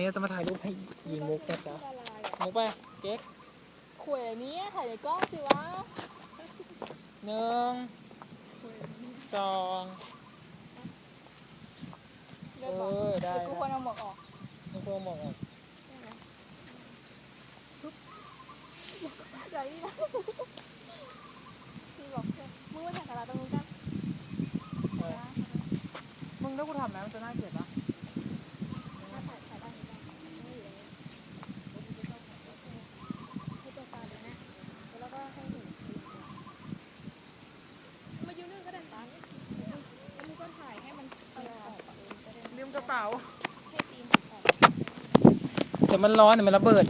นี้เราจะมาถ่ายรูปให้ยิงมุกนะจ๊ะละลายอะมุกไปเก๊กขวยอะไรเนี้ถ่ายในกล้องสิวะหนึ่งสองเลือกบอกเออได้เดี๋ยวกูควรเอาหมวกออกมุกโปรโมทอะเดี๋ยวนี่นะพี่บอกเพื่อนมึงมาถ่ายสาราตรงนู้นกันเออมึงถ้ากูทำแล้วมันจะน่าเกลียดปะ มาถ่ายถ่ายด้านนี้ได้ไม่อยู่เลยให้ตัวตาดูนะแล้วก็ให้เห็นมายืนนึงก็ได้ตาเนี่ยแล้วมึงก็ถ่ายให้มันเออออกอะเออจะได้ ลืมกระ เป๋าเดี๋ยวมันร้อนเดี๋ยวมันระเบิด